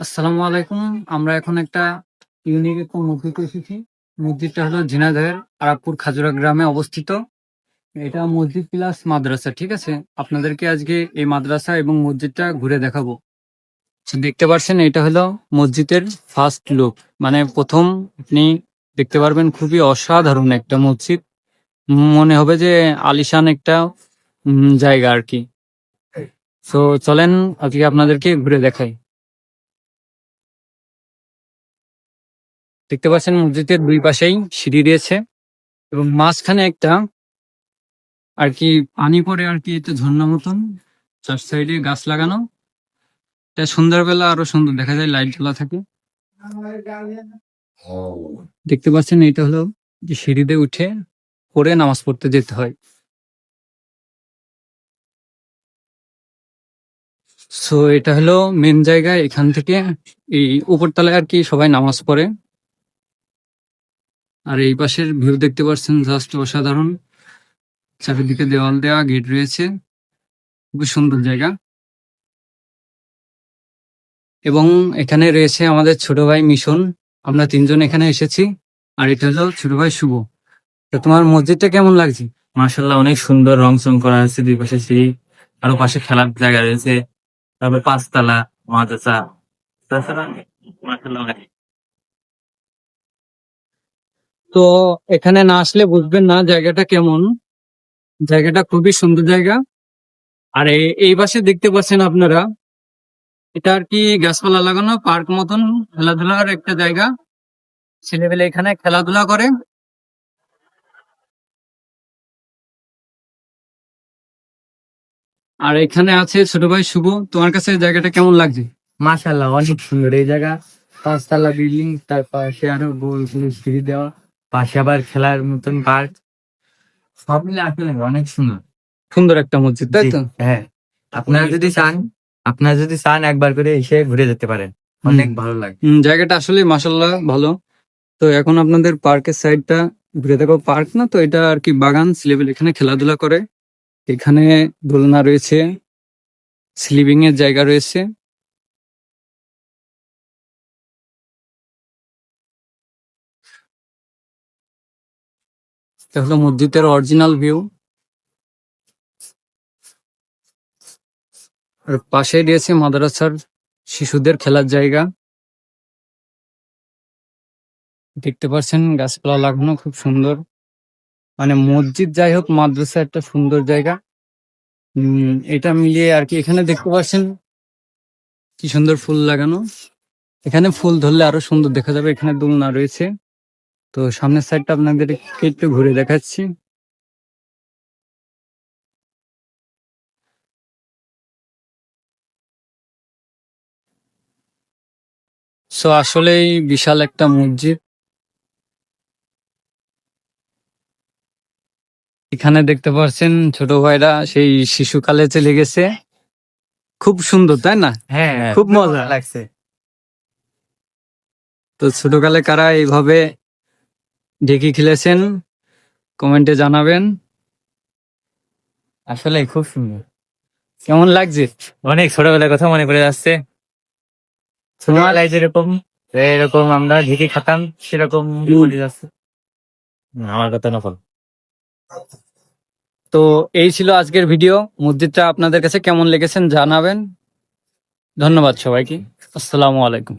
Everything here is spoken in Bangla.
আসসালামু আলাইকুম। আমরা এখন একটা ইউনিক একটা মসজিদে এসেছি। মসজিদটা হলো ঝিনাইদহের আরাকপুর খাজুরা গ্রামে অবস্থিত। এটা মসজিদ প্লাস মাদ্রাসা, ঠিক আছে? আপনাদেরকে আজকে এই মাদ্রাসা এবং মসজিদটা ঘুরে দেখাবো। দেখতে পাচ্ছেন এটা হলো মসজিদের ফার্স্ট লুক মানে প্রথম আপনি দেখতে পারবেন খুবই অসাধারণ একটা মসজিদ। মনে হবে যে আলিশান একটা জায়গা আর কি। তো চলেন আজকে আপনাদেরকে ঘুরে দেখাই। দেখতে পাচ্ছেন মসজিদের দুই পাশেই সিঁড়ি রয়েছে এবং মাঝখানে একটা আর কি পানি পড়ে আর কি এটা ঝর্ণা মতন চার সাইডে গাছ লাগানো। এটা সন্ধ্যাবেলা আরও সুন্দর দেখা যায়, লাইট জ্বলা থাকে। দেখতে পাচ্ছেন এটা হলো যে সিঁড়িতে উঠে পরে নামাজ পড়তে যেতে হয়। সো এটা হলো মেন জায়গা, এখান থেকে এই উপরতলায় আর কি সবাই নামাজ পড়ে। আর এই পাশের ভিউ দেখতে পাচ্ছেন জাস্ট অসাধারণ। চারিদিকে দেওয়াল দেওয়া, গেট রয়েছে। খুবই সুন্দর জায়গা। এবং এখানে রয়েছে আমাদের ছোট ভাই মিশন। আমরা তিনজন এখানে এসেছি। আর এটা হলো ছোট ভাই শুভ। তো তোমার মসজিদটা কেমন লাগছে? মার্শাল্লাহ অনেক সুন্দর রং চং করা আছে দুই পাশে সিঁড়ি, আরও পাশে খেলার জায়গা রয়েছে। তারপরে পাঁচতলা, মাদ্রাসা। তাছাড়া মার্শাল্লাহ তো এখানে না আসলে বুঝবেন না জায়গাটা কেমন। জায়গাটা খুবই সুন্দর জায়গা। আর এই পাশে দেখতে পাচ্ছেন আপনারা, এটা আর কি গাছপালা লাগানো, পার্ক মতন খেলাধুলার একটা জায়গা। ছেলেবেলে এখানে খেলাধুলা করে। আর এখানে আছে ছোট ভাই শুভ। তোমার কাছে জায়গাটা কেমন লাগছে? মার্শাল্লাহ অনেক সুন্দর। এই জায়গা পাঁচতলা বিল্ডিং, তার পাশে আরও গোল সিঁড়ি দেওয়া। পাশে আবার খেলার মতন পার্ক। সব মিলে আসলে অনেক সুন্দর। সুন্দর একটা মসজিদ তাই তো? হ্যাঁ। আপনারা যদি চান আপনারা যদি চান একবার করে এসে ঘুরে যেতে পারেন। অনেক ভালো লাগে। জায়গাটা আসলে মাসাল্লাহ ভালো। তো এখন আপনাদের পার্কের সাইডটা ঘুরে দেখো। পার্ক না তো এটা আর কি বাগান ছেলেবেলে এখানে খেলাধুলা করে। এখানে দোলনা রয়েছে। স্লিপিং এর জায়গা রয়েছে। এটা হলো মসজিদের অরিজিনাল ভিউ আর পাশে রয়েছে মাদ্রাসার শিশুদের খেলার জায়গা। দেখতে পাচ্ছেন গাছপালা লাগানো খুব সুন্দর। মানে মসজিদ যাই হোক, মাদ্রাসা একটা সুন্দর জায়গা। এটা মিলিয়ে আর কি এখানে দেখতে পাচ্ছেন কি সুন্দর ফুল লাগানো। এখানে ফুল ধরলে আরও সুন্দর দেখা যাবে। এখানে দোলনা রয়েছে। তো সামনের সাইডটা আপনাদের একটু ঘুরে দেখাচ্ছি। সো আসলেই বিশাল একটা মসজিদ। এখানে দেখতে পাচ্ছেন ছোট ভাইরা সেই শিশুকালে চলে গেছে। খুব সুন্দর তাই না? হ্যাঁ খুব মজা। লাগছে। তো ছোটকালে কারা এইভাবে ঢেকি খেলেছেন? কমেন্টে জানাবেন। আসলে খুব সুন্দর। কেমন লাগছে? অনেক ছোটবেলার কথা মনে পড়ে যাচ্ছে। ছোটবেলায় যেরকম এরকম আমরা ঢেকে খাতাম সেরকম মনে যাচ্ছে। আমার কথা নকল। তো এই ছিল আজকের ভিডিও। মসজিদটা আপনাদের কাছে কেমন লেগেছেন জানাবেন। ধন্যবাদ সবাইকে। আসসালামু আলাইকুম।